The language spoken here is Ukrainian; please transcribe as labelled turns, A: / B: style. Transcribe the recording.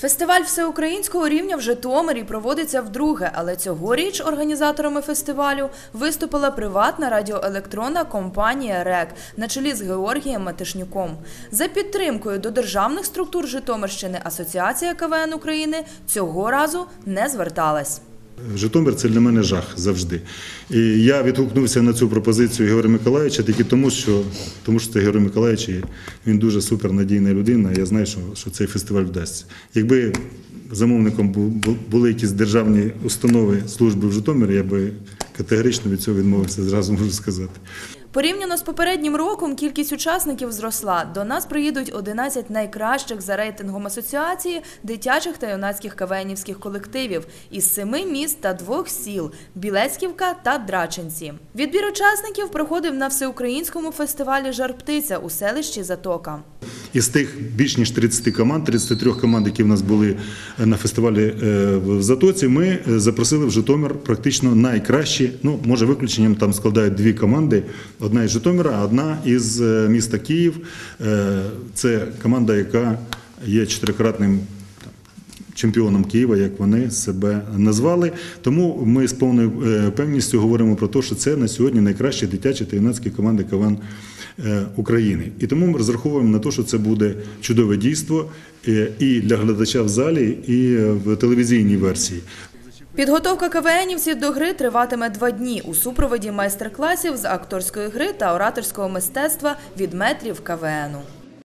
A: Фестиваль всеукраїнського рівня в Житомирі проводиться вдруге, але цьогоріч організаторами фестивалю виступила приватна радіоелектронна компанія РЕК на чолі з Георгієм Матишнюком. За підтримкою до державних структур Житомирщини Асоціація КВН України цього разу не зверталась.
B: Житомир це для мене жах завжди. І я відгукнувся на цю пропозицію Георгія Миколаївича тільки тому, що, тому що це Георгій Миколаївич, і він дуже супернадійна людина. Я знаю, що, що цей фестиваль вдасться. Якби замовником бу- бу- були якісь державні установи служби в Житомирі, я би категорично від цього відмовився, зразу можу сказати.
A: Порівняно з попереднім роком кількість учасників зросла. До нас приїдуть 11 найкращих за рейтингом асоціації дитячих та юнацьких кавенівських колективів із семи міст та двох сіл Білецьківка та Драченці. Відбір учасників проходив на всеукраїнському фестивалі Жар птиця у селищі Затока.
B: Із тих більш ніж 30 команд, 33 команд, які в нас були на фестивалі е, в Затоці, ми е, запросили в Житомир практично найкращі. Ну, може, виключенням там складають дві команди: одна із Житомира, а одна із е, міста Київ. Е, Це команда, яка є чотирикратним чемпіоном Києва, як вони себе назвали. Тому ми з повною е, певністю говоримо про те, що це на сьогодні найкращі дитячі та юнацькі команди КВН України. І тому ми розраховуємо на те, що це буде чудове дійство і для глядача в залі, і в телевізійній версії.
A: Підготовка КВНівців до гри триватиме два дні у супроводі майстер-класів з акторської гри та ораторського мистецтва від метрів КВНу.